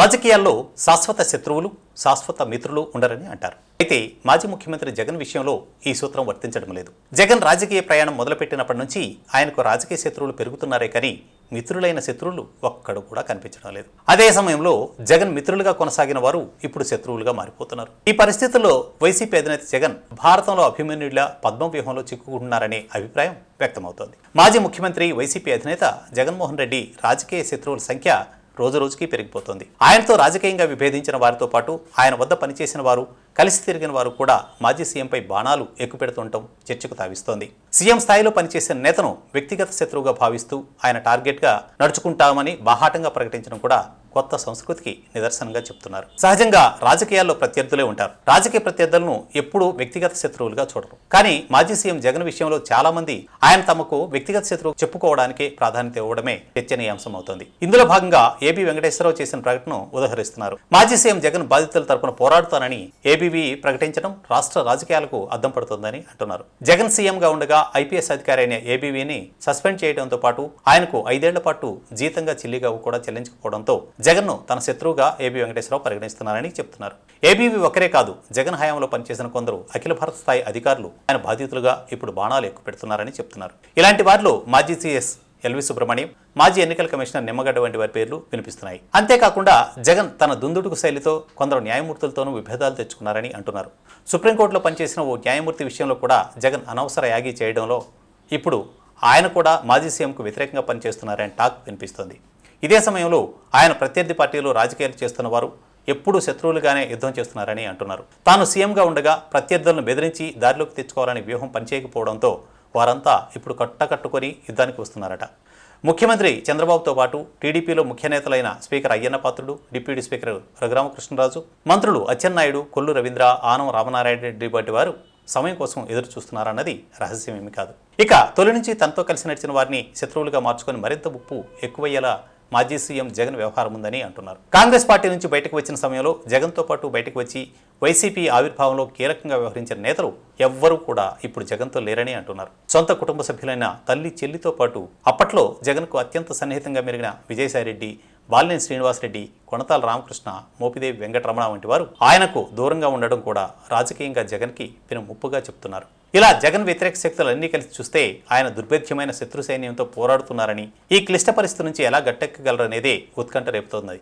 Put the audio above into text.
రాజకీయాల్లో శాశ్వత శత్రువులు శాశ్వత మిత్రులు ఉండరని అంటారు. అయితే మాజీ ముఖ్యమంత్రి జగన్ విషయంలో ఈ సూత్రం వర్తించడం లేదు. జగన్ రాజకీయ ప్రయాణం మొదలుపెట్టినప్పటి నుంచి ఆయనకు రాజకీయ శత్రువులు పెరుగుతున్నారే కానీ మిత్రులైన శత్రువులు ఒక్కడు కూడా కనిపించడం లేదు. అదే సమయంలో జగన్ మిత్రులుగా కొనసాగిన వారు ఇప్పుడు శత్రువులుగా మారిపోతున్నారు. ఈ పరిస్థితుల్లో వైసీపీ అధినేత జగన్ భారతంలో అభిమన్యుడిలా పద్మ వ్యూహంలో చిక్కుకుంటున్నారనే అభిప్రాయం వ్యక్తమవుతోంది. మాజీ ముఖ్యమంత్రి వైసీపీ అధినేత జగన్మోహన్ రెడ్డి రాజకీయ శత్రువుల సంఖ్య రోజు రోజుకి పెరిగిపోతోంది. ఆయనతో రాజకీయంగా విభేదించిన వారితో పాటు ఆయన వద్ద పనిచేసిన వారు కలిసి తిరిగిన వారు కూడా మాజీ సీఎంపై బాణాలు ఎక్కుపెడుతుండటం చర్చకు తావిస్తోంది. సీఎం స్థాయిలో పనిచేసిన నేతను వ్యక్తిగత శత్రువుగా భావిస్తూ ఆయన టార్గెట్గా నడుచుకుంటామని బాహాటంగా ప్రకటించడం కూడా కొత్త సంస్కృతికి నిదర్శనంగా చెప్తున్నారు. సహజంగా రాజకీయాల్లో ప్రత్యర్థులే ఉంటారు. రాజకీయ ప్రత్యర్థులను ఎప్పుడూ వ్యక్తిగత శత్రువులుగా చూడరు. కానీ మాజీ సీఎం జగన్ విషయంలో చాలా మంది ఆయన తమకు వ్యక్తిగత శత్రువు చెప్పుకోవడానికి ప్రాధాన్యత ఇవ్వడమే చర్చనీయాంశం అవుతోంది ఇందులో భాగంగా ఏబీ వెంకటేశ్వరరావు చేసిన ప్రకటనను ఉదహరిస్తున్నారు. మాజీ సీఎం జగన్ బాధితుల తరపున పోరాడుతానని ఏబీవీ ప్రకటించడం రాష్ట్ర రాజకీయాలకు అద్దం పడుతుందని అంటున్నారు. జగన్ సీఎంగా ఉండగా ఐపీఎస్ అధికారి అయిన ఏబీవీని సస్పెండ్ చేయడంతో పాటు ఆయనకు ఐదేళ్ళ పాటు జీతంగా చిల్లిగా కూడా చెల్లించకపోవడంతో జగన్ను తన శత్రువుగా ఏబీ వెంకటేశ్వరరావు పరిగణిస్తున్నారని చెప్తున్నారు. ఏబీవీ ఒకరే కాదు జగన్ హయాంలో పనిచేసిన కొందరు అఖిల భారత స్థాయి అధికారులు ఆయన బాధితులుగా ఇప్పుడు బాణాలు ఎక్కువ పెడుతున్నారని చెప్తున్నారు. ఇలాంటి వారిలో మాజీ సీఎస్ ఎల్వి సుబ్రహ్మణ్యం మాజీ ఎన్నికల కమిషనర్ నిమ్మగడ్డ వంటి వారి పేర్లు వినిపిస్తున్నాయి. అంతేకాకుండా జగన్ తన దుందుడుకు శైలితో కొందరు న్యాయమూర్తులతోనూ విభేదాలు తెచ్చుకున్నారని అంటున్నారు. సుప్రీంకోర్టులో పనిచేసిన ఓ న్యాయమూర్తి విషయంలో కూడా జగన్ అనవసర యాగి చేయడంలో ఇప్పుడు ఆయన కూడా మాజీ సీఎంకు వ్యతిరేకంగా పనిచేస్తున్నారని టాక్ వినిపిస్తోంది. ఇదే సమయంలో ఆయన ప్రత్యర్థి పార్టీలో రాజకీయాలు చేస్తున్న వారు ఎప్పుడూ శత్రువులుగానే యుద్ధం చేస్తున్నారని అంటున్నారు. తాను సీఎంగా ఉండగా ప్రత్యర్థులను బెదిరించి దారిలోకి తెచ్చుకోవాలని వ్యూహం పనిచేయకపోవడంతో వారంతా ఇప్పుడు కట్టకట్టుకొని యుద్ధానికి వస్తున్నారట. ముఖ్యమంత్రి చంద్రబాబుతో పాటు టీడీపీలో ముఖ్య నేతలైన speaker Ayyanna Patrudu deputy speaker Raghuramakrishnaraju మంత్రులు అచ్చెన్నాయుడు కొల్లు రవీంద్ర ఆనం రామనారాయణ రెడ్డి వంటి వారు సమయం కోసం ఎదురు చూస్తున్నారన్నది రహస్యమేమి కాదు. ఇక తొలి నుంచి తనతో కలిసి నడిచిన వారిని శత్రువులుగా మార్చుకొని మరింత ఉప్పు ఎక్కువయ్యేలా మాజీ సీఎం జగన్ వ్యవహారం ఉందని అంటున్నారు. కాంగ్రెస్ పార్టీ నుంచి బయటకు వచ్చిన సమయంలో జగన్తో పాటు బయటకు వచ్చి వైసీపీ ఆవిర్భావంలో కీలకంగా వ్యవహరించిన నేతలు ఎవ్వరూ కూడా ఇప్పుడు జగన్తో లేరని అంటున్నారు. సొంత కుటుంబ సభ్యులైన తల్లి చెల్లితో పాటు అప్పట్లో జగన్కు అత్యంత సన్నిహితంగా మెరిగిన విజయసాయిరెడ్డి బాలినేని శ్రీనివాసరెడ్డి కొనతాల రామకృష్ణ మోపిదేవి వెంకటరమణ వంటి వారు ఆయనకు దూరంగా ఉండడం కూడా రాజకీయంగా జగన్కి పెను ముప్పుగా చెప్తున్నారు. ఇలా జగన్ వ్యతిరేక శక్తులు కలిసి చూస్తే ఆయన దుర్భేద్యమైన శత్రు సైన్యంతో పోరాడుతున్నారని ఈ క్లిష్ట పరిస్థితి నుంచి ఎలా గట్టెక్కగలరనేదే ఉత్కంఠ రేపుతోంది.